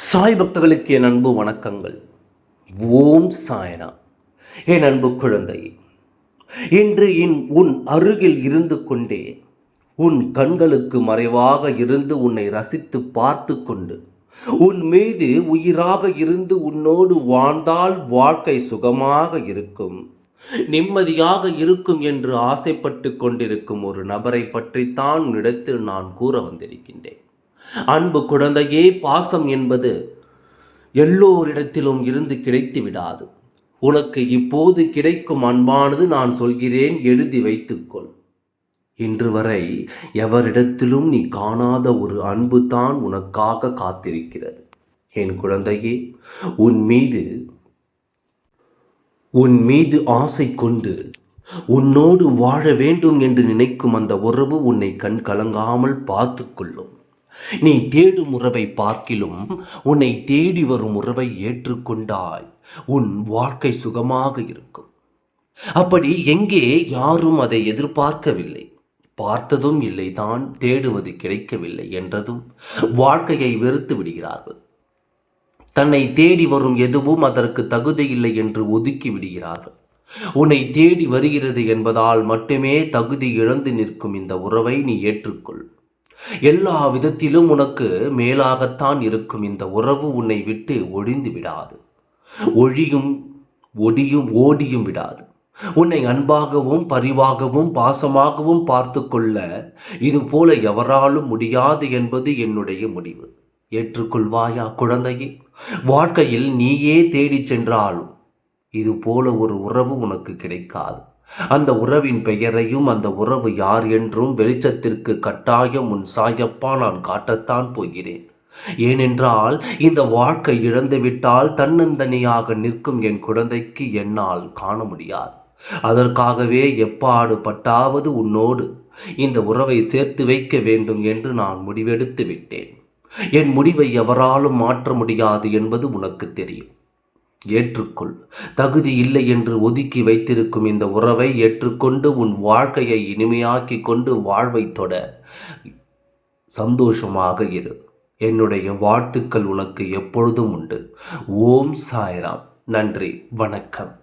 சாய் பக்தர்களுக்கு என் அன்பு வணக்கங்கள். ஓம் சாயனா. என் அன்பு குழந்தை இன்று இன் உன் அருகில் இருந்து கொண்டே உன் கண்களுக்கு மறைவாக இருந்து உன்னை ரசித்து பார்த்து கொண்டு உன் மீது உயிராக இருந்து உன்னோடு வாழ்ந்தால் வாழ்க்கை சுகமாக இருக்கும். நிம்மதியாக இருக்கும் என்று ஆசைப்பட்டு கொண்டிருக்கும் ஒரு நபரை பற்றித்தான் உன்னிடத்தில் நான் கூற வந்திருக்கின்றேன். அன்பு குழந்தையே பாசம் என்பது எல்லோரிடத்திலும் இருந்து கிடைத்து விடாது உனக்கு இப்போது கிடைக்கும் அன்பானது நான் சொல்கிறேன் எழுதி வைத்துக்கொள். இன்று வரை எவரிடத்திலும் நீ காணாத ஒரு அன்பு தான் உனக்காக காத்திருக்கிறது. என் குழந்தையே உன் மீது உன் மீது ஆசை கொண்டு உன்னோடு வாழ வேண்டும் என்று நினைக்கும் அந்த உறவு உன்னை கண் கலங்காமல் பார்த்து கொள்ளும் நீ தேடும் உறவை பார்க்கிலும் உன்னை தேடி வரும் உறவை ஏற்றுக்கொண்டாய். உன் வாழ்க்கை சுகமாக இருக்கும். அப்படி எங்கே யாரும் அதை எதிர்பார்க்கவில்லை. பார்த்ததும் இல்லை தான் தேடுவது கிடைக்கவில்லை என்றதும் வாழ்க்கையை வெறுத்து விடுகிறார்கள். தன்னை தேடி வரும் எதுவும் அதற்கு தகுதி இல்லை என்று ஒதுக்கி விடுகிறார்கள். உன்னை தேடி வருகிறது என்பதால் மட்டுமே தகுதி இழந்து நிற்கும் இந்த உறவை நீ ஏற்றுக்கொள். எல்லா விதத்திலும் உனக்கு மேலாகத்தான் இருக்கும் இந்த உறவு உன்னை விட்டு ஒழிந்து விடாது. ஒழியும் ஒடியும் ஓடியும் விடாது. உன்னை அன்பாகவும் பரிவாகவும் பாசமாகவும் பார்த்து கொள்ள இது போல எவராலும் முடியாது என்பது என்னுடைய முடிவு. ஏற்றுக்கொள்வாயா குழந்தையே? வாழ்க்கையில் நீயே தேடிச் சென்றாலும் இது போல ஒரு உறவு உனக்கு கிடைக்காது. அந்த உறவின் பெயரையும் அந்த உறவு யார் என்றும் வெளிச்சத்திற்கு கட்டாயம் உன் சாயப்பா நான் காட்டத்தான் போகிறேன். ஏனென்றால் இந்த வாழ்க்கை இழந்துவிட்டால் தன்னந்தனியாக நிற்கும் என் குழந்தைக்கு என்னால் காண முடியாது. அதற்காகவே எப்பாடு பட்டாவது உன்னோடு இந்த உறவை சேர்த்து வைக்க வேண்டும் என்று நான் முடிவெடுத்து விட்டேன். என் முடிவை எவராலும் மாற்ற முடியாது என்பது உனக்கு தெரியும். ஏற்றுக்கொள். தகுதி இல்லை என்று ஒதுக்கி வைத்திருக்கும் இந்த உறவை ஏற்றுக்கொண்டு உன் வாழ்க்கையை இனிமையாக்கி கொண்டு வாழ்வை தொட சந்தோஷமாக இரு. என்னுடைய வாழ்த்துக்கள் உனக்கு எப்பொழுதும் உண்டு. ஓம் சாய்ராம். நன்றி. வணக்கம்.